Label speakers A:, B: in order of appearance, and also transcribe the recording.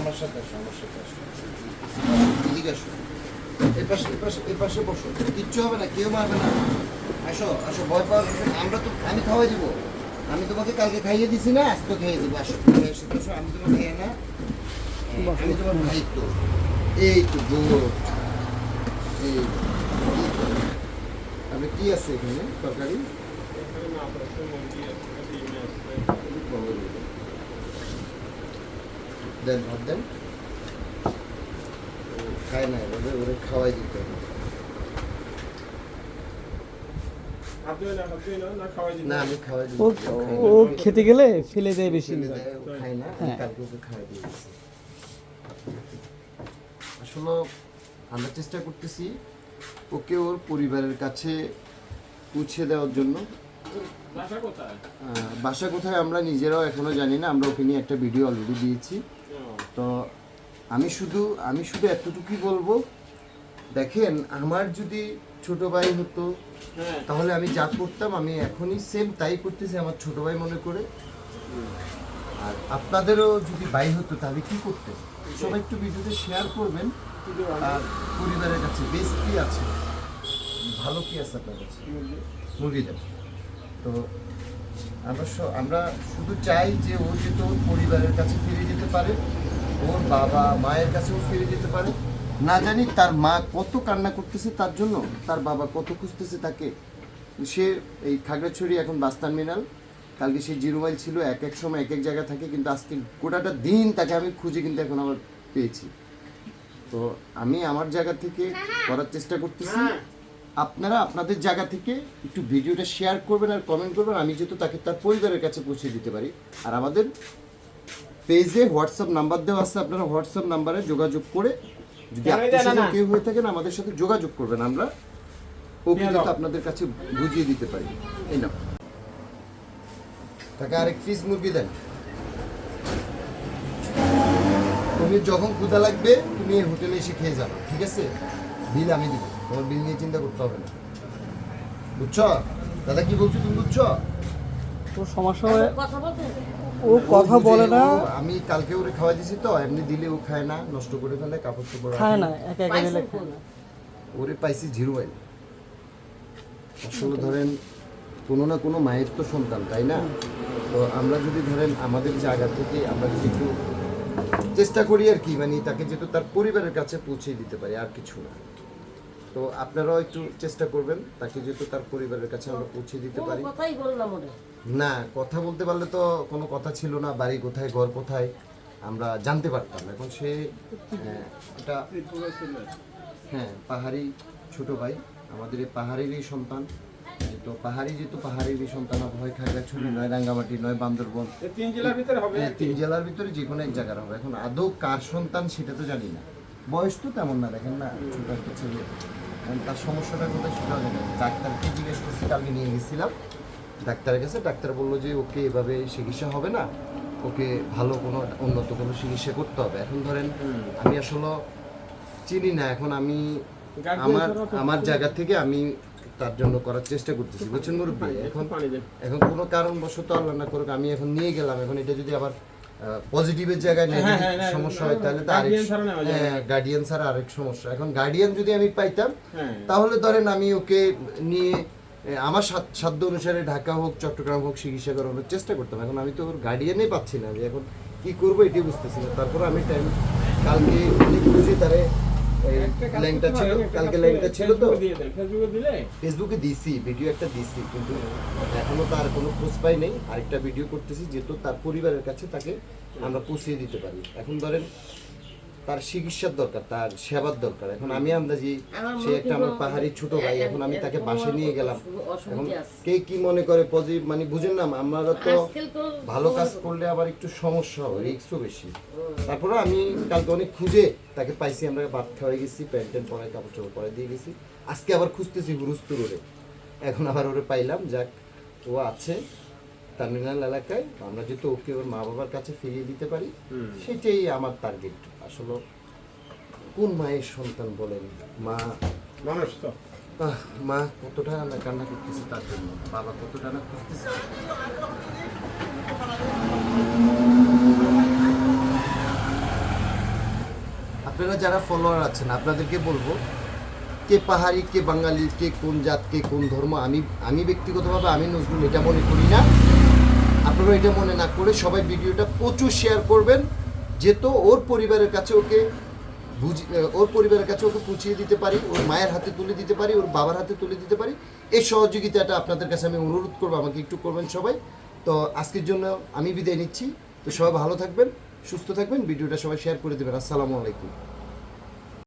A: আমার সাথে আসো আমার সাথে আসো। এদিকে আসো। এই পাশে এই পাশে এই পাশে বসো। কিচ্ছু হবে না কেউ মারবে না। আসো আসো ভয় পাওয়ার আমরা তো আমি খাওয়াই দিব। আমি তোমাকে কালকে খাইয়ে দিছি না আজকে খাইয়ে দিব। আসো তুমি এসে আমি তোমাকে খাইয়ে না। হ্যাঁ, আমি তোমার ভাই তো। এই তো গুড এই। আমি কি আছে এখানে? তরকারি? দেন ভাত দেন। খায় না এভাবে ওরে খাওয়াই দিতে হবে। না আমি খাওয়াই দিই
B: ও খেতে গেলে ফেলে দেয় বেশি।
A: খায় না
B: হ্যাঁ।
A: কালকে ওকে খাওয়াই দিয়েছি আসলে আমরা চেষ্টা করতেছি ওকে ওর পরিবারের কাছে পৌঁছে দেওয়ার জন্য। বাসা কোথায়? আমরা নিজেরাও এখনও জানি না আমরা ওকে নিয়ে একটা ভিডিও অলরেডি দিয়েছি। আমি শুধু আমি শুধু এতটুকুই বলব দেখেন আমার যদি ছোট ভাই হতো তাহলে আমি যা করতাম আমি এখনই সেম তাই করতেছি আমার ছোট ভাই মনে করে। আর আপনাদেরও যদি ভাই হতো তাহলে কি করতেন? সবাই একটু ভিডিওতে শেয়ার করবেন। আর পরিবারের কাছে বেশ কি আছে? ভালো কি আছে আপনার কাছে? মুরগি। দেন। তো আমরা আমরা শুধু চাই যে ও যাতে ওর পরিবারের কাছে ফিরে যেতে পারে। ওর বাবা মায়ের কাছেও ফিরে যেতে পারে। না জানি তার মা কত কান্না করতেছে তার জন্য তার বাবা কত খুঁজতেছে তাকে। সে এই খাগড়াছড়ি এখন বাস টার্মিনাল। কালকে সে জিরো মাইল ছিল এক এক সময় এক এক জায়গায় থাকে কিন্তু আজকে গোটাটা দিন তাকে আমি খুঁজে কিন্তু এখন আবার পেয়েছি। তো আমি আমার জায়গা থেকে করার চেষ্টা করতেছি। আপনারা আপনাদের জায়গা থেকে একটু ভিডিওটা শেয়ার করবেন আর কমেন্ট করবেন। আমি যেহেতু তাকে তার পরিবারের কাছে পৌঁছে দিতে পারি। আর আমাদের পেজে হোয়াটসঅ্যাপ নাম্বার দেওয়া আছে আপনারা হোয়াটসঅ্যাপ নাম্বারে যোগাযোগ করে যদি আত্মীয় কেউ হয়ে থাকেন আমাদের সাথে যোগাযোগ করবেন আমরা। ওকে যাতে আপনাদের কাছে বুঝিয়ে দিতে পারি। এই না তাকে আরেক পিস মুরগি দেন। তুমি যখন ক্ষুধা লাগবে তুমি এই হোটেলে এসে খেয়ে যাবে ঠিক আছে? বিল আমি দিব তোমার বিল নিয়ে চিন্তা করতে হবে না। বুঝছ? দাদা কি বলছো তুমি বুঝছ?
B: ও সমস্যা হয়? ও কথা বলে না।
A: আমি কালকে ওরে খাওয়া দিছি তো এমনি দিলে ও খায় না নষ্ট করে ফেলে কাপড় চোপড়
B: খায় না একা একা দিলে
A: ওরে পাইছি জিরো ওয়াইল আসলে ধরেন কোনো না কোনো মায়ের তো সন্তান তাই না? তো আমরা যদি ধরেন আমাদের জায়গা থেকে আমরা যদি একটু চেষ্টা করি আর কি মানে তাকে যেহেতু তার পরিবারের কাছে পৌঁছে দিতে পারি আর কিছু না। তো আপনারাও একটু চেষ্টা করবেন তাকে যেহেতু তার পরিবারের কাছে আমরা পৌঁছে দিতে পারি।
C: কথাই বললাম ওরে
A: না কথা বলতে পারলে তো কোনো কথা ছিল না বাড়ি কোথায় ঘর কোথায় আমরা জানতে পারতাম। এখন সে এটা হ্যাঁ পাহাড়ি ছোট ভাই আমাদের এই পাহাড়েরই সন্তান। তো পাহাড়ি যেহেতু পাহাড়েরই সন্তান ভয় খাগড়াছড়ি নয় রাঙ্গামাটি নয় বান্দরবন।
D: তিন জেলার ভিতরে হবে
A: হ্যাঁ, তিন জেলার ভিতরে যে কোনো এক জায়গার হবে। এখন আদৌ কার সন্তান সেটা তো জানি না। বয়স তো তেমন না দেখেন না ছোট একটা ছেলে। তার সমস্যাটা কোথায় সেটাও জানি ডাক্তারকে জিজ্ঞেস করছি কালকে নিয়ে গেছিলাম। ডাক্তারের কাছে ডাক্তার বলল যে ওকে এভাবে চিকিৎসা হবে না ওকে ভালো কোনো উন্নত কোনো চিকিৎসা করতে হবে। এখন ধরেন আমি আসলে চিনি না এখন আমি আমার আমার জায়গা থেকে আমি তার জন্য করার চেষ্টা করতেছি বুঝছেন মুরব্বী? এখন এখন কোনো কারণবশত আল্লাহ না করুক আমি এখন নিয়ে গেলাম এখন এটা যদি আবার পজিটিভের জায়গায়
D: হ্যাঁ,
A: নেগেটিভ
D: হ্যাঁ, হ্যাঁ,
A: সমস্যা হয় তাহলে তো আরেক। হ্যাঁ গার্ডিয়ান ছাড়া আরেক সমস্যা। এখন গার্ডিয়ান যদি আমি পাইতাম
D: হ্যাঁ।
A: তাহলে ধরেন আমি ওকে নিয়ে আমার সাধ্য অনুসারে ঢাকা হোক চট্টগ্রাম হোক চিকিৎসা করানোর চেষ্টা করতাম। এখন আমি তো ওর গার্ডিয়ানই পাচ্ছি না যে এখন কি করব এটাই বুঝতেছি না। তারপর আমি টাইম কালকে অনেক খুঁজে তারে ল্যাংটা ছিল কালকে ল্যাংটা ছিল তো।
D: ফেসবুকে
A: ফেসবুকে দিছি ভিডিও একটা দিছি কিন্তু এখনও তার কোনো খোঁজ পাই নেই। আরেকটা ভিডিও করতেছি যেহেতু তার পরিবারের কাছে তাকে আমরা পৌঁছে দিতে পারি। এখন ধরেন তার চিকিৎসার দরকার তার সেবার দরকার। এখন আমি আন্দাজি সে একটা আমার পাহাড়ি ছোট ভাই এখন আমি তাকে বাসে নিয়ে গেলাম। এখন কে কি মনে করে পজিটিভ মানে বুঝেন না আমরা তো ভালো কাজ করলে আবার একটু সমস্যা হবে রিক্সও বেশি। তারপরে আমি কালকে অনেক খুঁজে তাকে পাইছি আমরা ভাত খাওয়াই গেছি প্যান্ট ট্যান্ট পরাই কাপড় চোপড় পরে দিয়ে গেছি। আজকে আবার খুঁজতেছি হুরুস্তুর ওরে এখন আবার ওরে পাইলাম যাক ও আছে। টার্মিনাল এলাকায় আমরা যেহেতু ওকে ওর মা বাবার কাছে ফিরিয়ে দিতে পারি সেটাই আমার টার্গেট আসলে কোন মায়ের সন্তান বলেন? মা
D: মানুষ তো।
A: মা কতটা না কান্না করতেছে তার জন্য? বাবা কতটা না খুঁজতেছে আপনারা যারা ফলোয়ার আছেন আপনাদেরকে বলব কে পাহাড়ি কে বাঙালি কে কোন জাত কে কোন ধর্ম আমি আমি ব্যক্তিগতভাবে আমি নজরুল এটা মনে করি না। আপনারা এটা মনে না করে সবাই ভিডিওটা প্রচুর শেয়ার করবেন, যেহেতু ওর পরিবারের কাছে ওকে বুঝি ওর পরিবারের কাছে ওকে পুছিয়ে দিতে পারি, ওর মায়ের হাতে তুলে দিতে পারি, ওর বাবার হাতে তুলে দিতে পারি। এই সহযোগিতাটা আপনাদের কাছে আমি অনুরোধ করব, আমাকে একটু করবেন সবাই। তো আজকের জন্য আমি বিদায় নিচ্ছি। তো সবাই ভালো থাকবেন, সুস্থ থাকবেন, ভিডিওটা সবাই শেয়ার করে দেবেন। আসসালামু আলাইকুম।